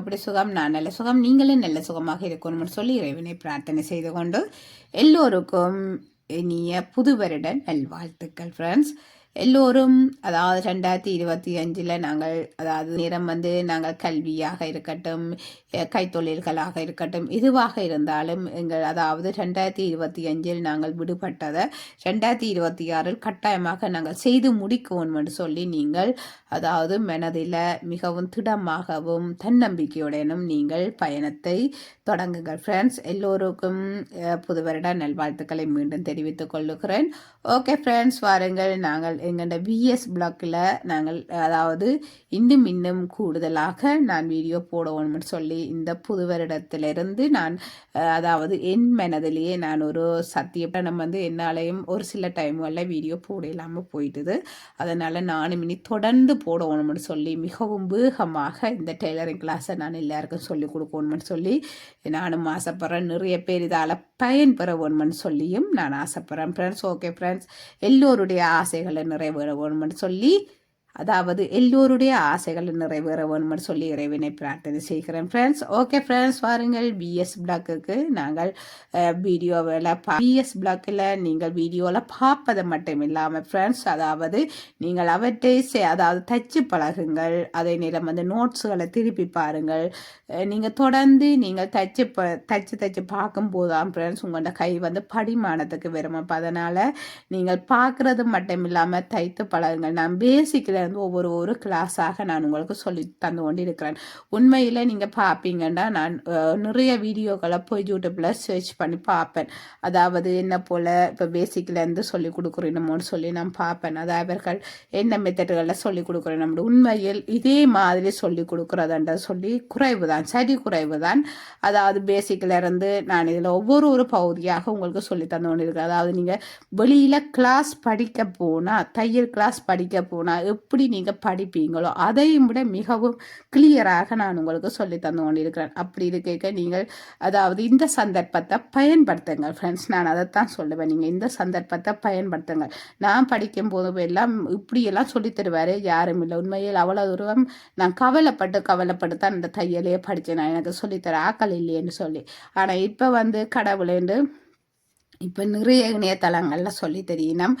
Hi எப்படி சுகம் நான் நல்ல சுகம் நீங்களும் நல்ல சுகமாக இருக்கணும்னு சொல்லி இறைவனை பிரார்த்தனை செய்து கொண்டு எல்லோருக்கும் இனிய புது வருட நல்வாழ்த்துக்கள் ஃப்ரெண்ட்ஸ் எல்லோரும் அதாவது ரெண்டாயிரத்தி இருபத்தி அஞ்சில் நாங்கள் அதாவது நேரம் வந்து நாங்கள் கல்வியாக இருக்கட்டும் கைத்தொழில்களாக இருக்கட்டும் எதுவாக இருந்தாலும் எங்கள் அதாவது ரெண்டாயிரத்தி இருபத்தி அஞ்சில் நாங்கள் விடுபட்டதை ரெண்டாயிரத்தி இருபத்தி ஆறில் கட்டாயமாக நாங்கள் செய்து முடிக்கணும் என்று சொல்லி நீங்கள் அதாவது மனதில் மிகவும் திடமாகவும் தன்னம்பிக்கையுடனும் நீங்கள் பயணத்தை தொடங்குங்கள். ஃப்ரெண்ட்ஸ் எல்லோருக்கும் புதுவருட புது வருட நல்வாழ்த்துக்களை மீண்டும் தெரிவித்துக் கொள்ளுகிறேன். ஓகே ஃப்ரெண்ட்ஸ் வாருங்கள். நாங்கள் எங்கள்ட பிஎஸ் பிளாக்கில் நாங்கள் அதாவது இன்னும் இன்னும் கூடுதலாக நான் வீடியோ போடணும்னு சொல்லி இந்த புது வருடத்திலிருந்து நான் அதாவது என் மனதிலேயே நான் ஒரு சத்தியம் நம்ம வந்து என்னாலையும் ஒரு சில டைம்களில் வீடியோ போட இல்லாமல் போயிட்டுது. அதனால் நானும் இனி தொடர்ந்து போடணும்னு சொல்லி மிகவும் வேகமாக இந்த டெய்லரிங் கிளாஸை நான் எல்லாருக்கும் சொல்லிக் கொடுக்கணும்னு சொல்லி நானும் ஆசைப்பட்றேன். நிறைய பேர் இதால் பயன்பெற வேணும்னு சொல்லியும் நான் ஆசைப்பட்றேன். ஃப்ரெண்ட்ஸ் ஓகே ஃப்ரெண்ட்ஸ் எல்லோருடைய ஆசைகளை நிறைவேற வேணும்னு சொல்லி அதாவது எல்லோருடைய ஆசைகளை நிறைவேற வேணும்னு சொல்லி இறைவனை பிரார்த்தனை செய்கிறேன் ஃப்ரெண்ட்ஸ் ஓகே ஃப்ரெண்ட்ஸ் வாருங்கள். பிஎஸ் பிளாக்குக்கு நாங்கள் வீடியோவில் பிஎஸ் பிளாக்கில் நீங்கள் வீடியோவில் பார்ப்பது மட்டும் இல்லாமல் ஃப்ரெண்ட்ஸ் அதாவது நீங்கள் அவற்றை செ- அதாவது தச்சு பழகுங்கள். அதே நேரம் வந்து நோட்ஸுகளை திருப்பி பாருங்கள். நீங்கள் தொடர்ந்து நீங்கள் தச்சு ப தச்சு தச்சு பார்க்கும்போது தான் ஃப்ரெண்ட்ஸ் உங்களோட கை வந்து படிமானத்துக்கு வரும். அப்போ அதனால் நீங்கள் பார்க்குறது மட்டும் இல்லாமல் தைத்து பழகுங்கள். நான் பேசிக்கில் இருந்து ஒவ்வொரு ஒரு கிளாஸாக நான் உங்களுக்கு சொல்லி தந்து கொண்டு இருக்கிறேன் உண்மையில் நீங்கள் பார்ப்பீங்கன்னா நான் நிறைய வீடியோக்களை போய் யூடியூப்பில் சர்ச் பண்ணி பார்ப்பேன் அதாவது என்ன போல் இப்போ பேசிக்லேருந்து சொல்லி கொடுக்குறோமோன்னு சொல்லி நான் பார்ப்பேன் அதாவது அவர்கள் என்ன மெத்தடுகளில் சொல்லி கொடுக்குறோம் நம்ம உண்மையில் இதே மாதிரி சொல்லி கொடுக்குறதுன்ற சொல்லி குறைவு தான் சரி குறைவு தான் அதாவது பேசிக்லேருந்து நான் இதில் ஒவ்வொரு ஒரு பகுதியாக உங்களுக்கு சொல்லி தந்து கொண்டு இருக்கிறேன் அதாவது நீங்கள் வெளியில் கிளாஸ் படிக்க போனால் தையல் கிளாஸ் படிக்க போனால் எப்படி நீங்கள் படிப்பீங்களோ அதையும் விட மிகவும் கிளியராக நான் உங்களுக்கு சொல்லி தந்து கொண்டிருக்கிறேன். அப்படி இருக்க நீங்கள் அதாவது இந்த சந்தர்ப்பத்தை பயன்படுத்துங்கள் ஃப்ரெண்ட்ஸ் நான் அதைத்தான் சொல்லுவேன். நீங்கள் இந்த சந்தர்ப்பத்தை பயன்படுத்துங்கள். நான் படிக்கும் போது எல்லாம் இப்படியெல்லாம் சொல்லித் தருவார் யாரும் இல்லை. உண்மையில் அவ்வளோ தூரம் நான் கவலைப்பட்டு கவலைப்பட்டு தான் இந்த தையலையே படித்தேன். நான் எனக்கு சொல்லித்தர ஆக்கள் இல்லையேன்னு சொல்லி. ஆனால் இப்போ வந்து கடவுளேண்டு இப்போ நிறைய இணையதளங்களில் சொல்லி தெரியணும்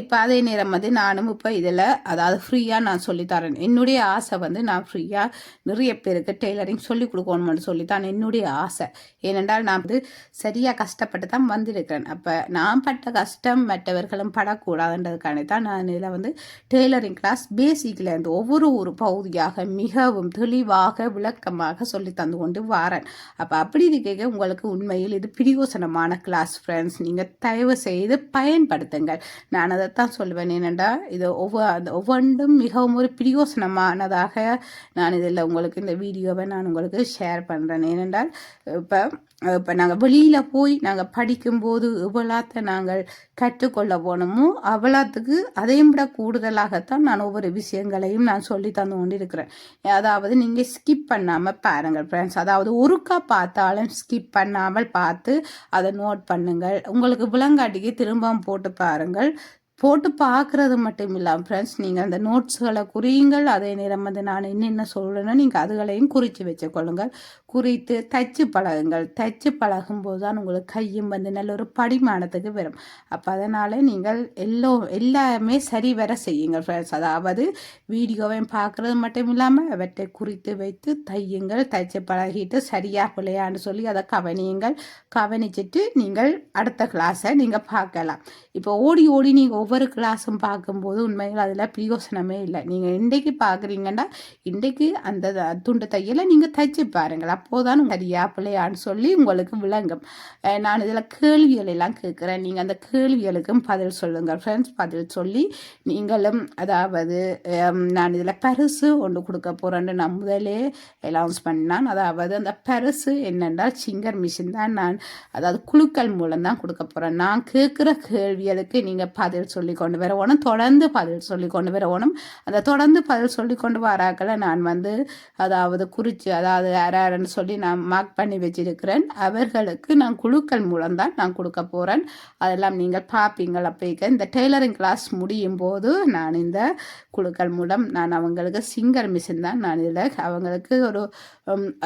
இப்போ அதே நேரம் வந்து நானும் இப்போ இதில் அதாவது ஃப்ரீயாக நான் சொல்லித்தரேன் என்னுடைய ஆசை வந்து நான் ஃப்ரீயாக நிறைய பேருக்கு டெய்லரிங் சொல்லி கொடுக்கணும்னு சொல்லித்தான் என்னுடைய ஆசை. ஏனென்றால் நான் வந்து சரியாக கஷ்டப்பட்டு தான் வந்திருக்கிறேன். அப்போ நான் பட்ட கஷ்டம் மற்றவர்களும் படக்கூடாதுன்றதுக்கான தான் நான் இதில் வந்து டெய்லரிங் கிளாஸ் பேசிக்கில் இருந்து ஒவ்வொரு ஒரு பகுதியாக மிகவும் தெளிவாக விளக்கமாக சொல்லி தந்து கொண்டு வாரேன். அப்போ அப்படி இருக்க உங்களுக்கு உண்மையில் இது பிரியோசனமான கிளாஸ் ஃப்ரெண்ட்ஸ் நீங்கள் தயவு செய்து பயன்படுத்துங்கள். நான் அதை தான் சொல்லுவேன். என்னென்னா இது ஒவ்வொரு அந்த ஒவ்வொன்றும் மிகவும் ஒரு பிரியோசனமானதாக நான் இதில் உங்களுக்கு இந்த வீடியோவை நான் உங்களுக்கு ஷேர் பண்ணுறேன் ஏனென்றால் இப்போ இப்போ நாங்கள் வெளியில் போய் நாங்கள் படிக்கும்போது எவ்வளோத்த நாங்கள் கற்றுக்கொள்ள போனோமோ அவ்வளோத்துக்கு அதையும் விட கூடுதலாகத்தான் நான் ஒவ்வொரு விஷயங்களையும் நான் சொல்லி தந்து கொண்டு இருக்கிறேன் அதாவது நீங்கள் ஸ்கிப் பண்ணாமல் பாருங்கள் ஃப்ரெண்ட்ஸ் அதாவது ஒருக்கா பார்த்தாலும் ஸ்கிப் பண்ணாமல் பார்த்து அதை நோட் பண்ணுங்கள். உங்களுக்கு விலங்காட்டிக்கு திரும்பவும் போட்டு பாருங்கள். போட்டு பார்க்குறது மட்டும் இல்லாமல் ஃப்ரெண்ட்ஸ் நீங்கள் அந்த நோட்ஸ்களை குறியுங்கள். அதே நேரம் வந்து நான் என்னென்ன சொல்கிறேனோ நீங்கள் அதுகளையும் குறித்து வச்சுக்கொள்ளுங்கள் குறித்து தச்சு பழகுங்கள். தச்சு பழகும்போது தான் உங்களுக்கு கையும் வந்து நல்ல ஒரு படிமானத்துக்கு வரும். அப்போ அதனால் நீங்கள் எல்லோ எல்லாமே சரி வர செய்யுங்கள் ஃப்ரெண்ட்ஸ் அதாவது வீடியோவையும் பார்க்குறது மட்டும் இல்லாமல் அவற்றை குறித்து வைத்து தையுங்கள். தைச்சு பழகிட்டு சரியாக பிள்ளையான்னு சொல்லி அதை கவனியுங்கள். கவனிச்சிட்டு நீங்கள் அடுத்த கிளாஸை நீங்கள் பார்க்கலாம். இப்போ ஓடி ஓடி நீங்கள் ஒவ்வொரு கிளாஸும் பார்க்கும்போது உண்மையில் அதில் பிரயோசனமே இல்லை. நீங்கள் இன்றைக்கு பார்க்குறீங்கன்னா இன்றைக்கு அந்த த- துண்டு தையலை நீங்கள் தைச்சு பாருங்கள். அப்போதான் சரியா பிள்ளையான்னு சொல்லி உங்களுக்கு விளங்கும். நான் இதில் கேள்விகள் எல்லாம் கேட்குறேன். நீங்கள் அந்த கேள்விகளுக்கும் பதில் சொல்லுங்கள். ஃப்ரெண்ட்ஸ் பதில் சொல்லி நீங்களும் அதாவது நான் இதில் பரிசு ஒன்று கொடுக்க போகிறேன்னு நான் முதலே அனௌன்ஸ் பண்ணான். அதாவது அந்த பரிசு என்னென்றால் சிங்கர் மிஷின் தான் நான் அதாவது குழுக்கள் மூலம் தான் கொடுக்க போகிறேன் நான் கேட்குற கேள்விகளுக்கு நீங்கள் பதில் சொல்லி கொண்டு வரணும் தொடர்ந்து பதில் சொல்லி கொண்டு வரணும் அந்த தொடர்ந்து பதில் சொல்லி கொண்டு வராக்களை நான் வந்து அதாவது குறித்து அதாவது யாராருன்னு சொல்லி நான் மார்க் பண்ணி வச்சிருக்கிறேன். அவர்களுக்கு நான் குழுக்கள் மூலம்தான் நான் கொடுக்க போகிறேன் அதெல்லாம் நீங்கள் பார்ப்பீங்கள். அப்படிங்க இந்த டெய்லரிங் கிளாஸ் முடியும் போது நான் இந்த குழுக்கள் மூலம் நான் அவங்களுக்கு சிங்கர் மிஷின் தான் நான் இதில் அவங்களுக்கு ஒரு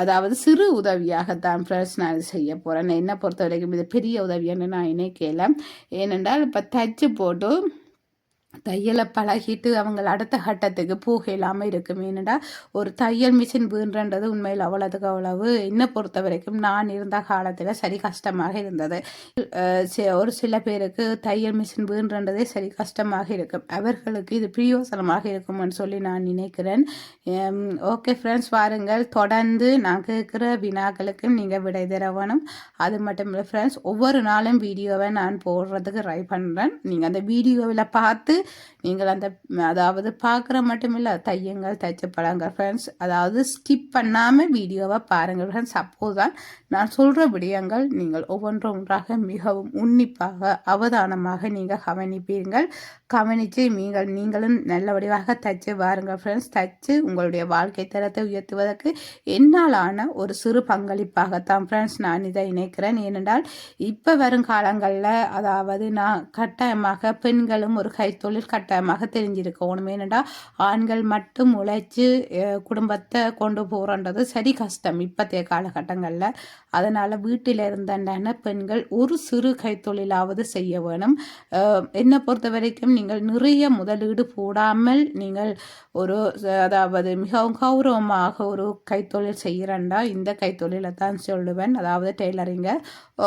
அதாவது சிறு உதவியாகத்தான் ஃப்ரெண்ட்ஸ் நான் செய்ய போகிறேன் என்னை பொறுத்த வரைக்கும் இது பெரிய உதவியான்னு நான் நினைக்கல ஏனென்றால் இப்போ தச்சு போட்டு தையலை பழகிட்டு அவங்க அடுத்த கட்டத்துக்கு போக இல்லாமல் இருக்கும். ஏனடா ஒரு தையல் மிஷின் வீண்றது உண்மையில் அவ்வளோதுக்கு அவ்வளவு. என்னை பொறுத்த வரைக்கும் நான் இருந்த காலத்தில் சரி கஷ்டமாக இருந்தது. ஒரு சில பேருக்கு தையல் மிஷின் வீண்றதே சரி கஷ்டமாக இருக்கும். அவர்களுக்கு இது பிரயோசனமாக இருக்கும்னு சொல்லி நான் நினைக்கிறேன். ஓகே ஃப்ரெண்ட்ஸ் வாருங்கள். தொடர்ந்து நான் கேட்குற வினாக்களுக்கு நீங்கள் விடை தரவணும். அது மட்டும் இல்லை ஃப்ரெண்ட்ஸ் ஒவ்வொரு நாளும் வீடியோவை நான் போடுறதுக்கு ட்ரை பண்ணுறேன் நீங்கள் அந்த வீடியோவில் பார்த்து நீங்கள் அந்த அதாவது பார்க்குற மட்டும் இல்லை தையங்கள் தைச்ச பழங்க ஃப்ரெண்ட்ஸ் அதாவது ஸ்கிப் பண்ணாமல் வீடியோவை பாருங்கள் ஃப்ரெண்ட்ஸ் அப்போது தான் நான் சொல்கிற விடயங்கள் நீங்கள் ஒவ்வொன்றும் ஒன்றாக மிகவும் உன்னிப்பாக அவதானமாக நீங்கள் கவனிப்பீர்கள். கவனித்து நீங்கள் நீங்களும் நல்ல வடிவாக தைச்சு பாருங்கள் ஃப்ரெண்ட்ஸ் தைச்சு உங்களுடைய வாழ்க்கை தரத்தை உயர்த்துவதற்கு என்னாலான ஒரு சிறு பங்களிப்பாகத்தான் ஃப்ரெண்ட்ஸ் நான் இதை இணைக்கிறேன் ஏனென்றால் இப்போ வரும் காலங்களில் அதாவது நான் கட்டாயமாக பெண்களும் ஒரு கைத்தொழில் கட்டாயமாக தெரிஞ்சிருக்கணும். ஏனென்றால் ஆண்கள் மட்டும் உழைச்சி குடும்பத்தை கொண்டு போகிறன்றது சரி கஷ்டம். இப்போத்தைய காலகட்டங்களில். அதனால் வீட்டில் இருந்தன பெண்கள் ஒரு சிறு கைத்தொழிலாவது செய்ய வேணும். என்னை பொறுத்த வரைக்கும் நீங்கள் நிறைய முதலீடு போடாமல் நீங்கள் ஒரு அதாவது மிகவும் கௌரவமாக ஒரு கைத்தொழில் செய்கிறண்டா? இந்த கைத்தொழிலை தான் சொல்லுவேன். அதாவது டெய்லரிங்க.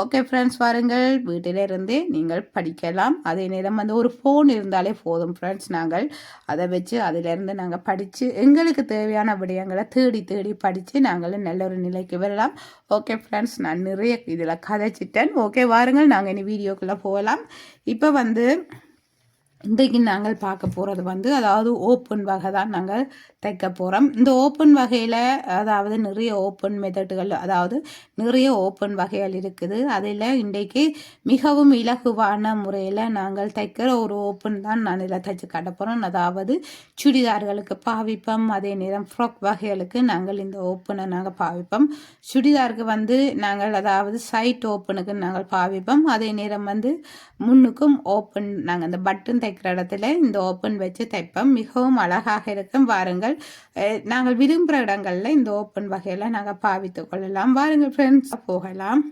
ஓகே ஃப்ரெண்ட்ஸ் வாருங்கள். வீட்டிலிருந்தே நீங்கள் படிக்கலாம். அதே நேரம் வந்து ஒரு ஃபோன் இருந்தாலே போதும் ஃப்ரெண்ட்ஸ். நாங்கள் அதை வச்சு அதிலிருந்து நாங்கள் படித்து எங்களுக்கு தேவையான விடயங்களை தேடி தேடி படித்து நாங்கள் நல்ல ஒரு நிலைக்கு வரலாம். ஓகே ஃப்ரெண்ட்ஸ் நான் நிறைய இதில் கதைச்சிட்டேன். ஓகே வாருங்கள். நாங்கள் இனி வீடியோக்குள்ளே போகலாம். இப்போ வந்து இன்றைக்கு நாங்கள் பார்க்க போகிறது வந்து அதாவது ஓப்பன் வகை தான் நாங்கள் தைக்க போகிறோம் இந்த ஓப்பன் வகையில் அதாவது நிறைய ஓப்பன் மெத்தடுகள் அதாவது நிறைய ஓப்பன் வகைகள் இருக்குது. அதில் இன்றைக்கு மிகவும் இலகுவான முறையில் நாங்கள் தைக்கிற ஒரு ஓப்பன் தான் நான் இதில் தைச்சு காட்ட போகிறோம் அதாவது சுடிதார்களுக்கு பாவிப்போம் அதே நேரம் ஃப்ராக் வகைகளுக்கு நாங்கள் இந்த ஓப்பனை நாங்கள் பாவிப்போம். சுடிதாருக்கு வந்து நாங்கள் அதாவது சைட் ஓப்பனுக்கு நாங்கள் பாவிப்போம். அதே நேரம் வந்து முன்னுக்கும் ஓப்பன் நாங்கள் அந்த பட்டன் தைக்கிற இடத்துல இந்த ஓப்பன் வச்சு தைப்போம். மிகவும் அழகாக இருக்கும். வாருங்கள். நாங்கள் விரும்புகிற இடங்களில் இந்த ஓப்பன் வகையில் நாங்கள் பாவித்து கொள்ளலாம். வாருங்கள் ஃப்ரெண்ட்ஸ் போகலாம்.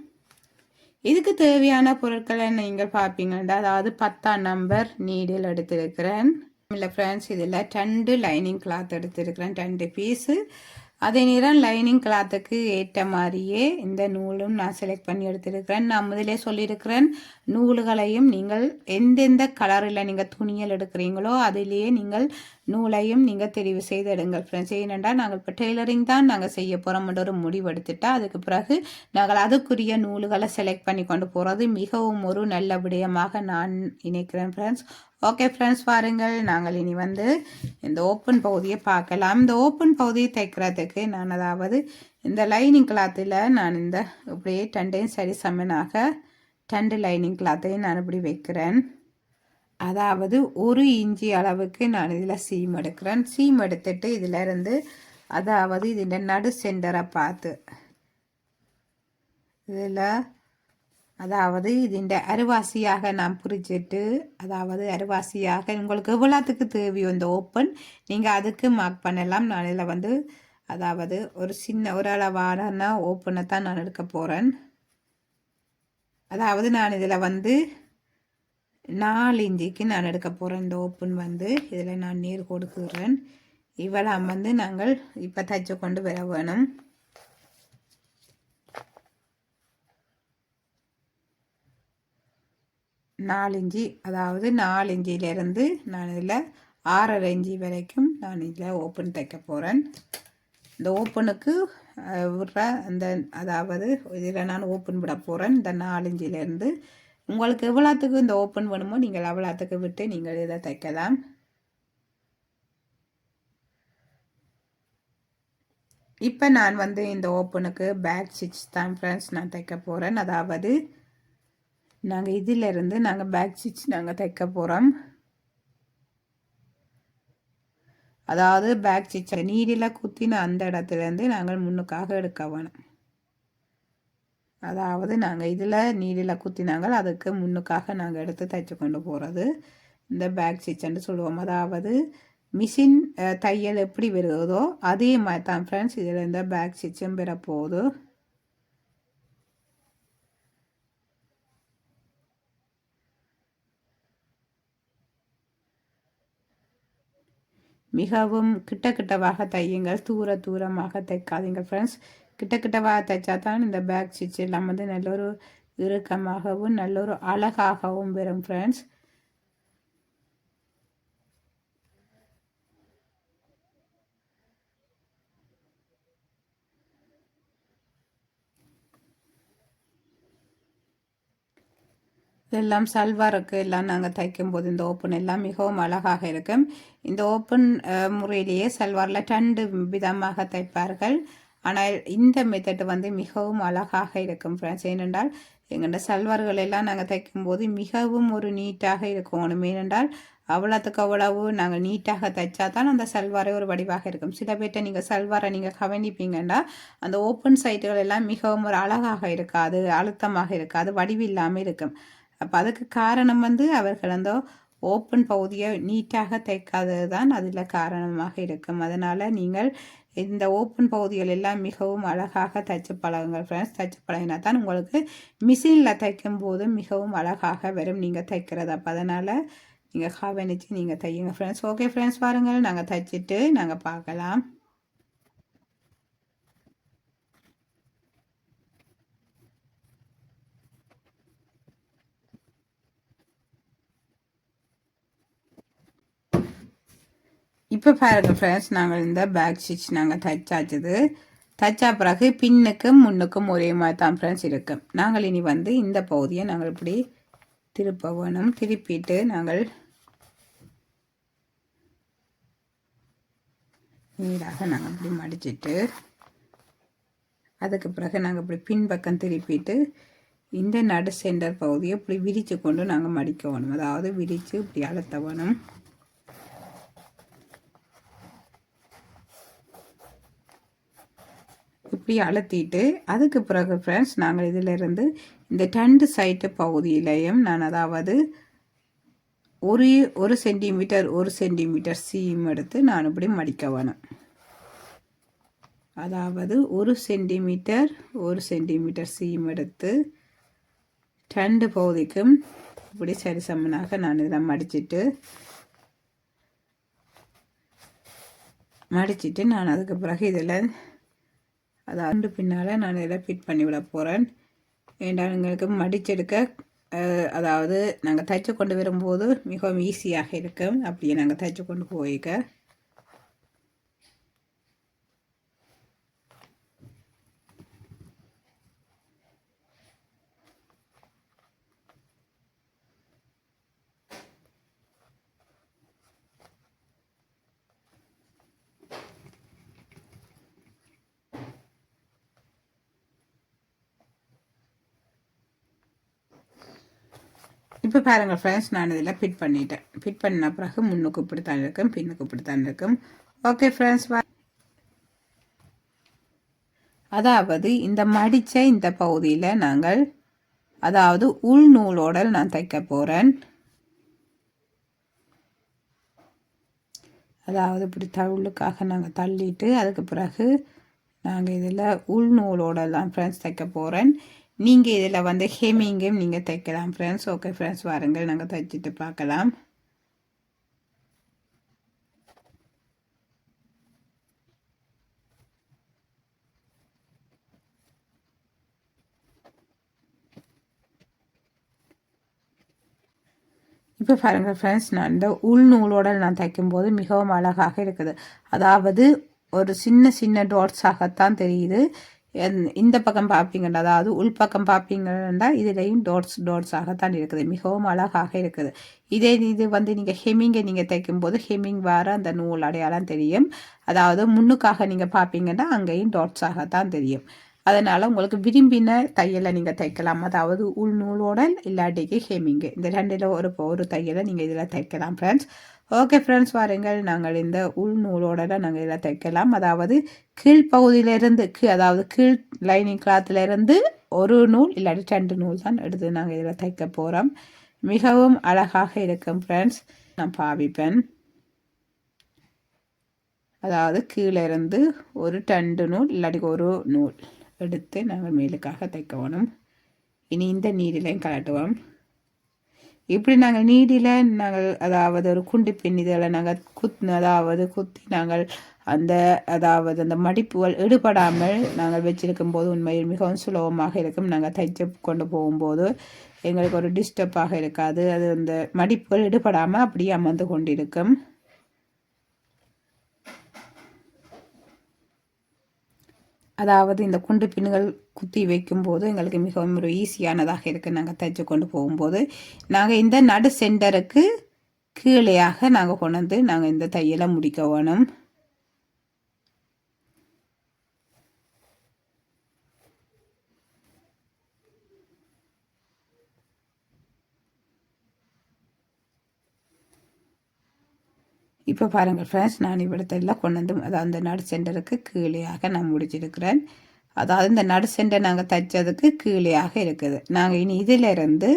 இதுக்கு தேவையான பொருட்களை நீங்கள் பார்ப்பீங்கள்டா. அதாவது பத்தாம் நம்பர் நீடில் எடுத்திருக்கிறேன். இல்லை ஃப்ரெண்ட்ஸ் இதில் ரெண்டு லைனிங் கிளாத் எடுத்திருக்கிறேன். ரெண்டு பீஸு அதே நேரம் லைனிங் கிளாத்துக்கு ஏற்ற மாதிரியே இந்த நூலும் நான் செலக்ட் பண்ணி எடுத்திருக்கிறேன். நான் முதலே சொல்லியிருக்கிறேன் நூல்களையும் நீங்கள் எந்தெந்த கலரில் நீங்கள் துணியல் எடுக்கிறீங்களோ அதிலேயே நீங்கள் நூலையும் நீங்கள் தெரிவு செய்து எடுங்கள் ஃப்ரெண்ட்ஸ் ஏனென்றால் நாங்கள் இப்போ டெய்லரிங் தான் நாங்கள் செய்ய போகிறோம்ன்ற ஒரு முடிவு எடுத்துட்டா அதுக்கு பிறகு நாங்கள் அதுக்குரிய நூல்களை செலக்ட் பண்ணி கொண்டு போகிறது மிகவும் ஒரு நல்ல விடயமாக நான் நினைக்கிறேன் ஃப்ரெண்ட்ஸ் ஓகே ஃப்ரெண்ட்ஸ் பாருங்கள் நாங்கள் இனி வந்து இந்த ஓப்பன் பகுதியை பார்க்கலாம். இந்த ஓப்பன் பகுதியை தைக்கிறதுக்கு நான் அதாவது இந்த லைனிங் கிளாத்தில் நான் இந்த இப்படியே டெண்டையும் சரி சமனாக டண்டு லைனிங் கிளாத்தையும் நான் இப்படி வைக்கிறேன். அதாவது ஒரு இஞ்சி அளவுக்கு நான் இதில் சீம் எடுக்கிறேன். சீம் எடுத்துட்டு இதில் இருந்து அதாவது இதில் நடு சென்டரை பார்த்து இதில் அதாவது இதுண்ட அருவாசியாக நான் புரிஞ்சிட்டு அதாவது அருவாசியாக உங்களுக்கு எவ்வளோத்துக்கு தேவையோ இந்த ஓப்பன் நீங்கள் அதுக்கு மார்க் பண்ணலாம். நான் இதில் வந்து அதாவது ஒரு சின்ன ஒரு அளவான ஓப்பனை தான் நான் எடுக்க போகிறேன் அதாவது நான் இதில் வந்து நாலு இஞ்சிக்கு நான் எடுக்க போகிறேன் இந்த ஓப்பன் வந்து இதில் நான் நீர் கொடுக்குறேன். இவ்வளோ வந்து நாங்கள் இப்போ தைச்சு கொண்டு வர வேணும். நாலு அதாவது நாலு இஞ்சியிலேருந்து நான் இதில் ஆறரை இஞ்சி வரைக்கும் நான் இதில் ஓப்பன் தைக்க போகிறேன் இந்த ஓப்பனுக்கு விடுற அந்த அதாவது இதில் நான் ஓப்பன் விட போகிறேன் இந்த நாலு இஞ்சிலேருந்து உங்களுக்கு எவ்வளோத்துக்கு இந்த ஓப்பன் வேணுமோ நீங்கள் அவ்வளோத்துக்கு விட்டு நீங்கள் இதை தைக்கலாம். இப்போ நான் வந்து இந்த ஓப்பனுக்கு பேக் ஸ்டிச் தான் ஃப்ரெண்ட்ஸ் நான் தைக்க போகிறேன் அதாவது நாங்கள் இதிலிருந்து நாங்கள் பேக் ஸ்டிச் நாங்கள் தைக்க போகிறோம் அதாவது பேக் ஸ்டிச் நீரில் குத்தின அந்த இடத்துலேருந்து நாங்கள் முன்னுக்காக எடுக்க வேணும். அதாவது நாங்கள் இதில் நீரில் குத்தினாங்கள் அதுக்கு முன்னுக்காக நாங்கள் எடுத்து தைச்சு கொண்டு போகிறது இந்த பேக் ஸ்டிச்சுன்னு சொல்லுவோம் அதாவது மிஷின் தையல் எப்படி வருகிறதோ அதே மாதிரி தான் ஃப்ரெண்ட்ஸ் இதில் இந்த பேக் ஸ்டிச்சும் பெறப்போகுது மிகவும் கிட்ட கிட்டவாக தையுங்கள். தூர தூரமாக தைக்காதீங்க ஃப்ரெண்ட்ஸ் கிட்ட கிட்டவாக தைச்சா தான் இந்த பேக் ஸ்டிச் எல்லாம் வந்து நல்ல ஒரு இறுக்கமாகவும் நல்ல ஒரு அழகாகவும் வரும் ஃப்ரெண்ட்ஸ் இதெல்லாம் சல்வாருக்கு எல்லாம் நாங்கள் தைக்கும்போது இந்த ஓப்பன் எல்லாம் மிகவும் அழகாக இருக்கும். இந்த ஓப்பன் முறையிலேயே சல்வாரில் ரெண்டு விதமாக தைப்பார்கள். ஆனால் இந்த மெத்தட் வந்து மிகவும் அழகாக இருக்கும் ஃப்ரெண்ட்ஸ் ஏனென்றால் எங்கள்ட சல்வார்கள் எல்லாம் நாங்கள் தைக்கும்போது மிகவும் ஒரு நீட்டாக இருக்கணும் ஏனென்றால் அவ்வளோத்துக்கு அவ்வளவு நாங்கள் நீட்டாக தைச்சா தான் அந்த சல்வாரே ஒரு வடிவாக இருக்கும். சில பேர்கிட்ட நீங்கள் சல்வாரை நீங்கள் கவனிப்பீங்கன்னா அந்த ஓப்பன் சைட்டுகள் எல்லாம் மிகவும் ஒரு அழகாக இருக்காது அழுத்தமாக இருக்காது வடிவில்லாமல் இருக்கும். அப்போ அதுக்கு காரணம் வந்து அவர்கள் அந்த ஓப்பன் பகுதியை நீட்டாக தைக்காதது தான் அதில் காரணமாக இருக்கும். அதனால் நீங்கள் இந்த ஓப்பன் பகுதிகள் எல்லாம் மிகவும் அழகாக தைச்சு பழகுங்கள் ஃப்ரெண்ட்ஸ் தைச்சு பழகினா தான் உங்களுக்கு மிஷினில் தைக்கும் போது மிகவும் அழகாக வரும். நீங்கள் தைக்கிறது. அப்போ அதனால் நீங்கள் காவணிச்சு நீங்கள் தையுங்க ஃப்ரெண்ட்ஸ் ஓகே ஃப்ரெண்ட்ஸ் பாருங்கள். நாங்கள் தைச்சிட்டு நாங்கள் பார்க்கலாம். இப்போ பாருங்கள் ஃப்ரெண்ட்ஸ் நாங்கள் இந்த பேக் ஸ்டிச் நாங்கள் தைச்சாச்சுது தைச்சா பிறகு பின்னுக்கும் முன்னுக்கும் ஒரே மாதிரி தான் ஃப்ரெண்ட்ஸ் இருக்கும் நாங்கள் இனி வந்து இந்த பகுதியை நாங்கள் இப்படி திருப்ப வேணும் திருப்பிட்டு நாங்கள் நீராக நாங்கள் இப்படி மடிச்சிட்டு அதுக்கு பிறகு நாங்கள் இப்படி பின்பக்கம் திருப்பிட்டு இந்த நடு சென்டர் பகுதியை இப்படி விரித்து கொண்டு நாங்கள் மடிக்க வேணும் அதாவது விரித்து இப்படி அழுத்த வேணும் இப்படி அழுத்திட்டு அதுக்கு பிறகு ஃப்ரெண்ட்ஸ் நாங்கள் இதிலிருந்து இந்த டண்டு சைட்டு பகுதியிலையும் நான் அதாவது ஒரு ஒரு சென்டிமீட்டர் ஒரு சென்டிமீட்டர் சீம் எடுத்து நான் இப்படி மடிக்க வேணும். அதாவது ஒரு சென்டிமீட்டர் ஒரு சென்டிமீட்டர் சீம் எடுத்து ரெண்டு பகுதிக்கும் இப்படி சரிசமனாக நான் இதில் மடிச்சிட்டு மடிச்சிட்டு நான் அதுக்கு பிறகு இதில் அது அண்டு பின்னால் நான் இதை ஃபிட் பண்ணி விட போகிறேன் ஏன்டால் எங்களுக்கு மடிச்செடுக்க அதாவது நாங்கள் தைச்சு கொண்டு வரும்போது மிகவும் ஈஸியாக இருக்கும். அப்படியே நாங்கள் தைச்சு கொண்டு போயிக்க. இப்போ பாருங்கள் ஃப்ரெண்ட்ஸ் நான் இதில் ஃபிட் பண்ணிட்டேன். ஃபிட் பண்ண பிறகு முன்னுக்கு இப்படித்தான் இருக்கும் பின்னுக்கு இப்படித்தான் இருக்கும். ஓகே ஃப்ரெண்ட்ஸ் அதாவது இந்த மடித்த இந்த பகுதியில் நாங்கள் அதாவது உள் நூலோட நான் தைக்க போகிறேன் அதாவது இப்படி தவுளுக்காக நாங்கள் தள்ளிட்டு அதுக்கு பிறகு நாங்கள் இதில் உள் நூலோடலாம் ஃப்ரெண்ட்ஸ் தைக்க போகிறேன் நீங்கள் இதில் வந்து ஹெமிங்கும் நீங்கள் தைக்கலாம். ஃப்ரெண்ட்ஸ் ஓகே ஃப்ரெண்ட்ஸ் வாருங்கள். நாங்கள் தைச்சிட்டு பார்க்கலாம் இப்போ பாருங்கள் ஃப்ரெண்ட்ஸ் நான் இந்த உள்நூலோட நான் தைக்கும்போது மிகவும் அழகாக இருக்குது. அதாவது ஒரு சின்ன சின்ன டாட்ஸாகத்தான் தெரியுது. இந்த பக்கம் பார்ப்பீங்கன்னா அதாவது உள்பக்கம் பார்ப்பீங்கன்னா இதுலேயும் டோட்ஸ் டோட்ஸாகத்தான் இருக்குது. மிகவும் அழகாக இருக்குது. இதே இது வந்து நீங்கள் ஹெமிங்கை நீங்கள் தைக்கும்போது ஹெமிங் வர அந்த நூல் அடையாளம் தெரியும். அதாவது முன்னுக்காக நீங்கள் பார்ப்பீங்கன்னா அங்கேயும் டாட்ஸாகத்தான் தெரியும். அதனால் உங்களுக்கு விரும்பின தையலை நீங்கள் தைக்கலாம் அதாவது உள் நூலோட இல்லாட்டிக்கு ஹெமிங்கு. இந்த ரெண்டில் ஒரு ஒரு தையலை நீங்கள் இதில் தைக்கலாம் ஃப்ரெண்ட்ஸ் ஓகே ஃப்ரெண்ட்ஸ் வாருங்கள். நாங்கள் இந்த உள் நூலோட தான் நாங்கள் இதில் தைக்கலாம். அதாவது கீழ்ப்பகுதியிலிருந்து கீ அதாவது கீழ் லைனிங் கிளாத்திலிருந்து ஒரு நூல் இல்லாட்டி ரெண்டு நூல் தான் எடுத்து நாங்கள் இதில் தைக்க போகிறோம் மிகவும் அழகாக இருக்கும் ஃப்ரெண்ட்ஸ் நான் பாவிப்பேன். அதாவது கீழே இருந்து ஒரு ரெண்டு நூல் இல்லாட்டி ஒரு நூல் எடுத்து நாங்கள் மேலுக்காக தைக்கணும் இனி இந்த நீரிலையும் கலட்டுவோம் இப்படி நாங்கள் நீடியில் நாங்கள் அதாவது ஒரு குண்டு பின் இதில் நாங்கள் குத் அதாவது குத்தி நாங்கள் அந்த அதாவது அந்த மடிப்புகள் எடுபடாமல் நாங்கள் வச்சிருக்கும் போது உண்மையில் மிகவும் சுலபமாக இருக்கும். நாங்கள் தைச்சு கொண்டு போகும்போது எங்களுக்கு ஒரு டிஸ்டர்பாக இருக்காது. அது அந்த மடிப்புகள் எடுபடாமல் அப்படியே அமர்ந்து கொண்டிருக்கும். அதாவது இந்த குண்டு பின்னுகள் குத்தி வைக்கும்போது எங்களுக்கு மிகவும் ஒரு ஈஸியானதாக இருக்குது நாங்கள் தைச்சு கொண்டு போகும்போது நாங்கள் இந்த நடு சென்டருக்கு கீழேயாக நாங்கள் கொண்டு வந்து நாங்கள் இந்த தையலை முடிக்க வேணும். இப்போ பாருங்கள் ஃப்ரெண்ட்ஸ் நான் இவ்விடத்தெல்லாம் கொண்டு வந்து அதாவது அந்த நடு சென்டருக்கு கீழேயாக நான் முடிச்சிருக்கிறேன். அதாவது இந்த நடு சென்டர் நாங்கள் தைச்சதுக்கு கீழேயாக இருக்குது. நாங்கள் இனி இதிலிருந்து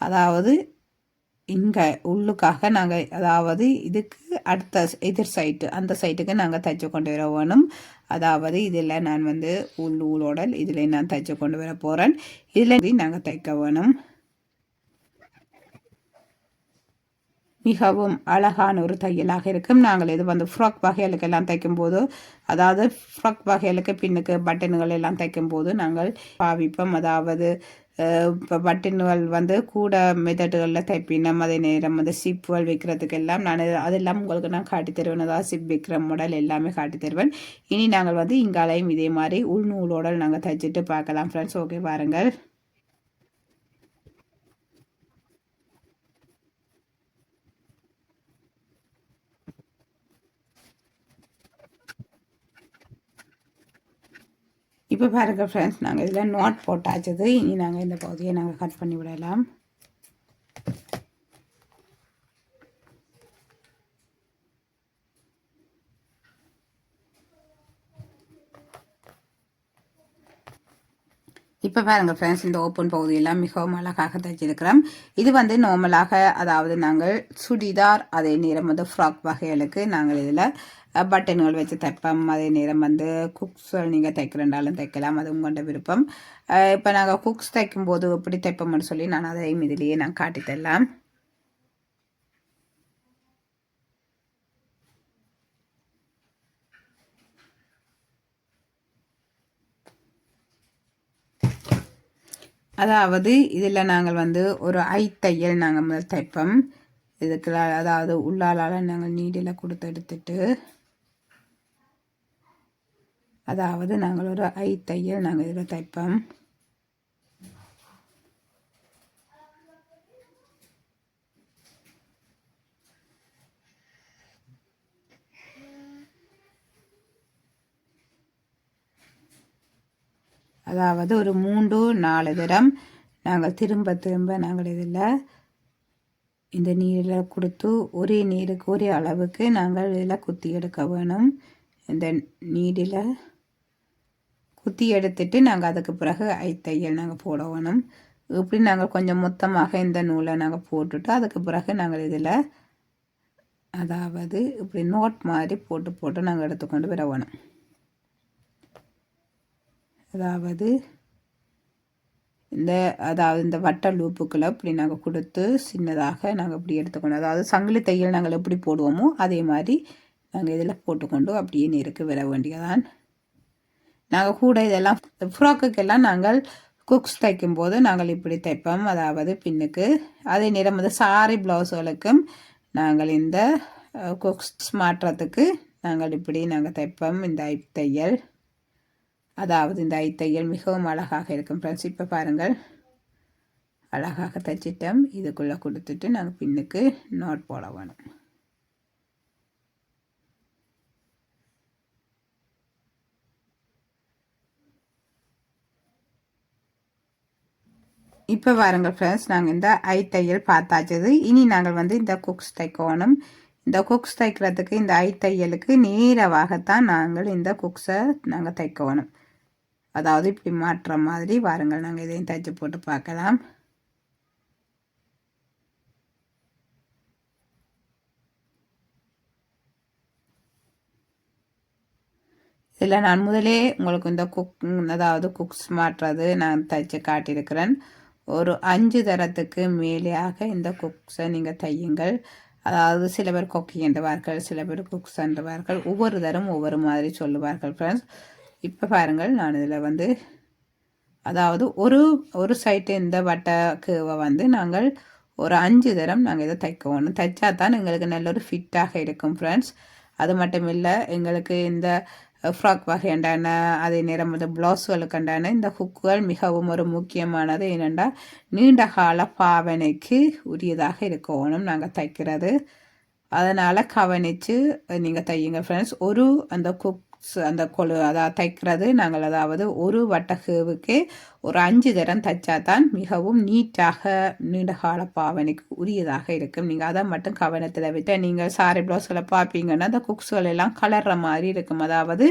அதாவது இங்கே உள்ளுக்காக நாங்கள் அதாவது இதுக்கு அடுத்த எதிர் சைட்டு அந்த சைட்டுக்கு நாங்கள் தைச்சு கொண்டு வர வேணும். அதாவது இதில் நான் வந்து உள் ஊழோடல் இதில் நான் தைச்சு கொண்டு வர போகிறேன் இதில் நாங்கள் தைக்க வேணும். மிகவும் அழகான ஒரு தையலாக இருக்கும். நாங்கள் இது வந்து ஃப்ராக் வகைகளுக்கு எல்லாம் தைக்கும்போது அதாவது ஃப்ராக் வகைகளுக்கு பின்னுக்கு பட்டன்கள் எல்லாம் தைக்கும்போது நாங்கள் பாவிப்போம். அதாவது இப்போ பட்டன்கள் வந்து கூட மெத்தடுகளில் தைப்பினம். அதே நேரம் வந்து சிப்புகள் வைக்கிறதுக்கு எல்லாம் நான் அதெல்லாம் உங்களுக்கு நான் காட்டி தருவேன். அதாவது சிப் விற்கிற மாடல் எல்லாமே காட்டி தருவேன். இனி நாங்கள் வந்து இங்காலையும் இதே மாதிரி உள்நூலோட நாங்கள் தைச்சிட்டு பார்க்கலாம். ஃப்ரெண்ட்ஸ் ஓகே பாருங்கள். இப்போ பாருங்கள் ஃப்ரெண்ட்ஸ் நாங்கள் இதில் நோட் போட்டாச்சது. இனி நாங்கள் இந்த பகுதியை நாங்கள் கட் பண்ணி விடலாம். இப்போ பாருங்கள் ஃப்ரெண்ட்ஸ் இந்த ஓப்பன் பகுதியெல்லாம் மிகவும் அழகாக தைச்சிருக்கிறோம். இது வந்து நார்மலாக அதாவது நாங்கள் சுடிதார் அதே நேரம் வந்து ஃப்ராக் வகைகளுக்கு நாங்கள் இதில் பட்டன்கள் வச்சு தைப்போம். அதே நேரம் வந்து குக்ஸ் நீங்கள் தைக்கிறண்டாலும் தைக்கலாம் அது உங்கள்கிட்ட விருப்பம். இப்போ நாங்கள் குக்ஸ் தைக்கும்போது எப்படி தைப்போம்னு சொல்லி நான் அதையும் இதிலேயே நான் காட்டித்தரலாம். அதாவது இதில் நாங்கள் வந்து ஒரு ஐ தையல் நாங்கள் முதல் தைப்போம். இதுக்கு அதாவது உள்ளாலால் நாங்கள் நீடில் கொடுத்து எடுத்துட்டு அதாவது நாங்கள் ஒரு ஐ தையல் நாங்கள் இதில் தைப்போம். அதாவது ஒரு மூன்று நாலு தரம் நாங்கள் திரும்ப திரும்ப நாங்கள் இதில் இந்த நீரில் கொடுத்து ஒரே நீருக்கு ஒரே அளவுக்கு நாங்கள் இதில் குத்தி எடுக்க வேணும். இந்த நீரில் குத்தி எடுத்துட்டு நாங்கள் அதுக்கு பிறகு ஐத்தையல் நாங்கள் போட வேணும். இப்படி நாங்கள் கொஞ்சம் மொத்தமாக இந்த நூலை நாங்கள் போட்டுட்டு அதுக்கு பிறகு நாங்கள் இதில் அதாவது இப்படி நோட் மாதிரி போட்டு போட்டு நாங்கள் எடுத்துக்கொண்டு வர வேணும். அதாவது இந்த அதாவது இந்த வட்ட லூப்புக்களை இப்படி நாங்கள் கொடுத்து சின்னதாக நாங்கள் இப்படி எடுத்துக்கணும். அதாவது சங்கிலி தையல் நாங்கள் எப்படி போடுவோமோ அதே மாதிரி நாங்கள் இதில் போட்டுக்கொண்டு அப்படியே நேருக்கு வர வேண்டியதான் நாங்கள் கூட இதெல்லாம் ஃப்ராக்குக்கெல்லாம் நாங்கள் குக்ஸ் தைக்கும்போது நாங்கள் இப்படி தைப்போம். அதாவது பின்னுக்கு அதே நேரம் வந்து சாரி ப்ளவுஸுகளுக்கும் நாங்கள் இந்த குக்ஸ் மாற்றத்துக்கு நாங்கள் இப்படி நாங்கள் தைப்போம். இந்த தையல் அதாவது இந்த ஐத்தையில் மிகவும் அழகாக இருக்கும் ஃப்ரெண்ட்ஸ் இப்போ பாருங்கள். அழகாக தைச்சிட்டோம். இதுக்குள்ளே கொடுத்துட்டு நாங்கள் பின்னுக்கு நோட் போட வேணும். இப்போ பாருங்கள் ஃப்ரெண்ட்ஸ் நாங்கள் இந்த ஐ தையல் பார்த்தாச்சது இனி நாங்கள் வந்து இந்த குக்ஸ் தைக்கணும். இந்த குக்ஸ் தைக்கிறதுக்கு இந்த ஐ தையலுக்கு நேரவாகத்தான் நாங்கள் இந்த குக்ஸை நாங்கள் தைக்கணும். அதாவது இப்படி மாற்றுற மாதிரி வாருங்கள். நாங்கள் இதையும் தைச்சு போட்டு பார்க்கலாம். இதில் நான் முதலே உங்களுக்கு இந்த குக் அதாவது குக்ஸ் மாற்றுறது நான் தைச்சு காட்டியிருக்கிறேன். ஒரு அஞ்சு தரத்துக்கு மேலேயாக இந்த குக்ஸை நீங்கள் தையுங்கள். அதாவது சில பேர் கொக்கி என்றுவார்கள் சில பேர் குக்ஸ் என்றுவார்கள் ஒவ்வொரு தரம் ஒவ்வொரு மாதிரி சொல்லுவார்கள் ஃப்ரெண்ட்ஸ் இப்போ பாருங்கள் நான் இதில் வந்து அதாவது ஒரு ஒரு சைட்டு இந்த வட்டக்குவை வந்து நாங்கள் ஒரு அஞ்சு தரம் நாங்கள் இதை தைக்கணும் தைச்சா தான் எங்களுக்கு நல்ல ஒரு ஃபிட்டாக இருக்கும் ஃப்ரெண்ட்ஸ் அது மட்டும் இல்லை எங்களுக்கு இந்த ஃப்ராக் வகைண்டான அதே நேரம் வந்து ப்ளவுஸ்களுக்குண்டான இந்த ஹுக்குகள் மிகவும் ஒரு முக்கியமானது. ஏனெண்டா நீண்ட கால பாவனைக்கு உரியதாக இருக்கணும் நாங்கள் தைக்கிறது. அதனால் கவனித்து நீங்கள் தையுங்க ஃப்ரெண்ட்ஸ் ஒரு அந்த குக் அந்த கொழு அதாவது தைக்கிறது. நாங்கள் அதாவது ஒரு வட்டகுவுக்கு ஒரு அஞ்சு தரம் தைச்சா தான் மிகவும் நீட்டாக நீண்டகால பாவனைக்கு உரியதாக இருக்கும். நீங்கள் அதை மட்டும் கவனத்தில் விட்டு நீங்கள் சாரி ப்ளவுஸில் பார்ப்பீங்கன்னா அந்த குக்ஸ்கள் எல்லாம் கலர்ற மாதிரி இருக்கும். அதாவது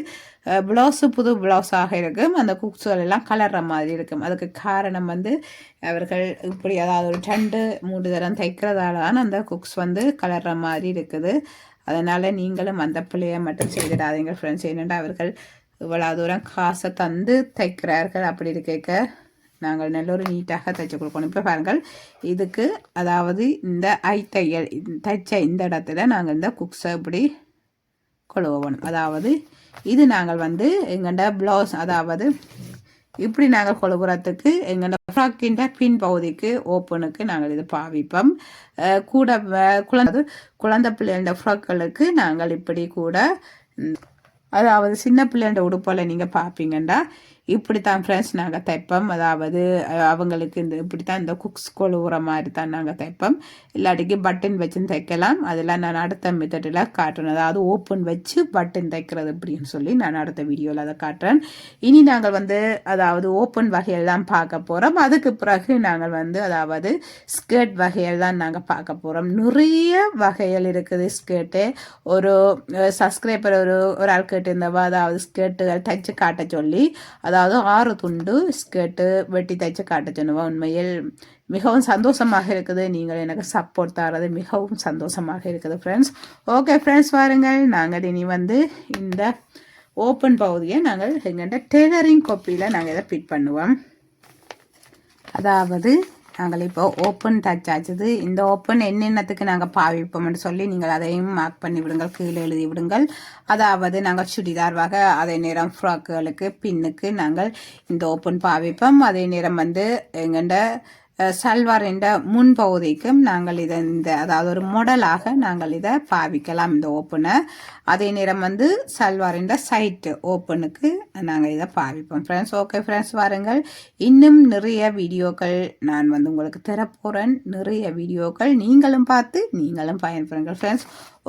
ப்ளவுஸு புது ப்ளவுஸாக இருக்கும். அந்த குக்ஸுகள் எல்லாம் கலர்ற மாதிரி இருக்கும். அதுக்கு காரணம் வந்து அவர்கள் இப்படி அதாவது ஒரு ரெண்டு மூன்று தரம் தைக்கிறதால தான் அந்த குக்ஸ் வந்து கலர்ற மாதிரி இருக்குது. அதனால் நீங்களும் அந்த பிள்ளையை மட்டும் செய்திடாதீங்க ஃப்ரெண்ட்ஸ் ஏனென்றால் அவர்கள் இவ்வளோ தூரம் காசை தந்து தைக்கிறார்கள் அப்படி இருக்க நாங்கள் நல்ல ஒரு நீட்டாக தைச்சு கொடுக்கணும். இப்போ பாருங்கள் இதுக்கு அதாவது இந்த ஐ தையல் தைச்ச இந்த இடத்துல நாங்கள் இந்த குக்ஸை இப்படி கொழுவணும். அதாவது இது நாங்கள் வந்து எங்கள்ட ப்ளவுஸ் அதாவது இப்படி நாங்கள் கொழுபுறத்துக்கு எங்களோட ஃப்ராக்கின்ற பின் பகுதிக்கு ஓப்பனுக்கு நாங்கள் இது பாவிப்போம். கூட குழந்தை குழந்தை பிள்ளைகளோட ஃப்ராக்களுக்கு நாங்கள் இப்படி கூட அதாவது சின்ன பிள்ளைகளோட உடுப்பில் நீங்கள் பார்ப்பீங்கண்டா இப்படி தான் ஃப்ரெண்ட்ஸ் நாங்கள் தைப்போம். அதாவது அவங்களுக்கு இந்த இப்படி தான் இந்த குக்ஸ் கொழுவுற மாதிரி தான் நாங்கள் தைப்போம். இல்லாட்டிக்கு பட்டன் வச்சு தைக்கலாம். அதெல்லாம் நான் அடுத்த மெத்தடில் காட்டுறேன். அதாவது ஓப்பன் வச்சு பட்டன் தைக்கிறது அப்படின்னு சொல்லி நான் அடுத்த வீடியோவில் அதை காட்டுறேன். இனி நாங்கள் வந்து அதாவது ஓப்பன் வகையில் தான் பார்க்க போகிறோம் அதுக்கு பிறகு நாங்கள் வந்து அதாவது ஸ்கர்ட் வகையில் தான் நாங்கள் பார்க்க போகிறோம் நிறைய வகைகள் இருக்குது ஸ்கர்ட்டு ஒரு சப்ஸ்கிரைபர் ஒரு ஒரு ஆள் கேட்டிருந்தவா அதாவது ஸ்கர்ட்டுகள் தைச்சு காட்ட சொல்லி அதாவது ஆறு துண்டு ஸ்கர்ட்டு வெட்டி தைச்சு காட்ட சொன்னவா உண்மையில். மிகவும் சந்தோஷமாக இருக்குது. நீங்கள் எனக்கு சப்போர்ட் தரது மிகவும் சந்தோஷமாக இருக்குது ஃப்ரெண்ட்ஸ் ஓகே ஃப்ரெண்ட்ஸ் பாருங்கள் நாங்கள் இனி வந்து இந்த ஓப்பன் பகுதியை நாங்கள் எங்கள்கிட்ட டெய்லரிங் கோப்பியில் நாங்கள் இதை பிட் பண்ணுவோம். அதாவது நாங்கள் இப்போ ஓப்பன் டச் ஆச்சுது. இந்த ஓப்பன் என்னென்னத்துக்கு நாங்கள் பாவிப்போம்னு சொல்லி நீங்கள் அதையும் மார்க் பண்ணி விடுங்கள். கீழே எழுதி விடுங்கள். அதாவது நாங்கள் சுடிதார் வகை அதே நேரம் ஃப்ராக்குகளுக்கு பின்னுக்கு நாங்கள் இந்த ஓப்பன் பாவிப்போம். அதே நேரம் வந்து எங்கள்கிட்ட சல்வார் என்ற முன்பகுதிக்கும் நாங்கள் இதை இந்த அதாவது ஒரு மாடலாக நாங்கள் இதை பாவிக்கலாம் இந்த ஓப்பனை அதே நேரம் வந்து சல்வார் என்ற சைட்டு ஓப்பனுக்கு நாங்கள் இதை பாவிப்போம். ஃப்ரெண்ட்ஸ் ஓகே ஃப்ரெண்ட்ஸ் வாருங்கள். இன்னும் நிறைய வீடியோக்கள் நான் வந்து உங்களுக்கு தரப்போகிறேன் நிறைய வீடியோக்கள் நீங்களும் பார்த்து நீங்களும் பயன்பெறுங்கள். ஃப்ரெண்ட்ஸ்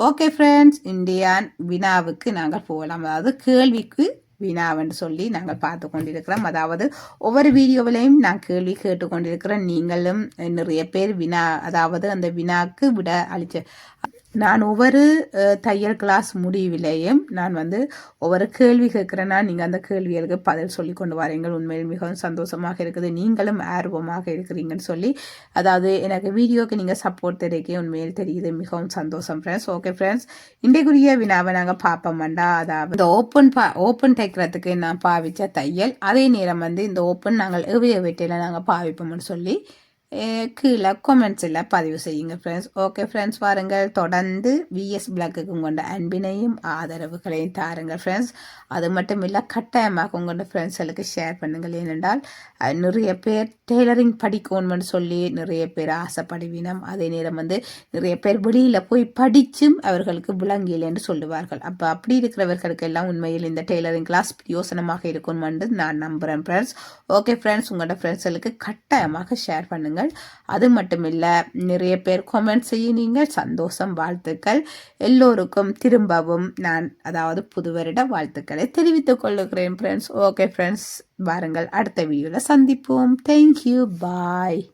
ஓகே ஃப்ரெண்ட்ஸ் இந்தியான் வினாவுக்கு நாங்கள் போகலாம். அதாவது கேள்விக்கு வினாவென்று சொல்லி நாங்கள் பார்த்து கொண்டிருக்கிறோம். அதாவது ஒவ்வொரு வீடியோவிலையும் நான் கேள்வி கேட்டுக்கொண்டிருக்கிறேன். நீங்களும் நிறைய பேர் வினா அதாவது அந்த வினாக்கு விட அளிச்ச நான் ஒவ்வொரு தையல் கிளாஸ் முடிவிலையும் நான் வந்து ஒவ்வொரு கேள்வி கேட்குறேன்னா நீங்கள் அந்த கேள்விகளுக்கு பதில் சொல்லி கொண்டு வரீங்கள். உண்மையில் மிகவும் சந்தோஷமாக இருக்குது. நீங்களும் ஆர்வமாக இருக்கிறீங்கன்னு சொல்லி அதாவது எனக்கு வீடியோக்கு நீங்கள் சப்போர்ட் தெரிவிக்க உண்மையில் தெரியுது. மிகவும் சந்தோஷம் ஃப்ரெண்ட்ஸ் ஓகே ஃப்ரெண்ட்ஸ் இன்றைக்குரிய வினாவை நாங்கள் பார்ப்போம்டா அதாவது இந்த ஓப்பன் பா ஓப்பன் தைக்கிறதுக்கு நான் பாவித்த தையல் அதே நேரம் வந்து இந்த ஓப்பன் நாங்கள் எவ்விய வெட்டியில் நாங்கள் பாவிப்போம்னு சொல்லி Eh, கீழே கொமெண்ட்ஸில் பதிவு செய்யுங்க ஃப்ரெண்ட்ஸ் ஓகே ஃப்ரெண்ட்ஸ் பாருங்கள் தொடர்ந்து விஎஸ் பிளாக்குக்கு உங்களோட அன்பினையும் ஆதரவுகளையும் தாருங்கள் ஃப்ரெண்ட்ஸ் அது மட்டும் இல்லை கட்டாயமாக உங்களோட ஃப்ரெண்ட்ஸ்களுக்கு ஷேர் பண்ணுங்கள். ஏனென்றால் நிறைய பேர் டெய்லரிங் படிக்கணும்னு சொல்லி நிறைய பேர் ஆசைப்படுவினம். அதே நேரம் வந்து நிறைய பேர் வெளியில் போய் படித்தும் அவர்களுக்கு விளங்கியில்லைன்னு என்று சொல்லுவார்கள். அப்போ அப்படி இருக்கிறவர்களுக்கு எல்லாம் உண்மையில் இந்த டெய்லரிங் கிளாஸ் யோசனமாக இருக்கும்னு நான் நம்புகிறேன் ஃப்ரெண்ட்ஸ் ஓகே ஃப்ரெண்ட்ஸ் உங்களோட ஃப்ரெண்ட்ஸ்களுக்கு கட்டாயமாக ஷேர் பண்ணுங்கள் வாழ்த்துக்கள் அது மட்டும் இல்லை நிறைய பேர் கொமெண்ட் செய்ய சந்தோஷம் வாழ்த்துக்கள். எல்லோருக்கும் திரும்பவும் நான் அதாவது புது வருட வாழ்த்துக்களை தெரிவித்துக் கொள்ளுகிறேன் ஃப்ரெண்ட்ஸ் ஓகே ஃப்ரெண்ட்ஸ் வாருங்கள். அடுத்த வீடியோவில் சந்திப்போம். Thank you bye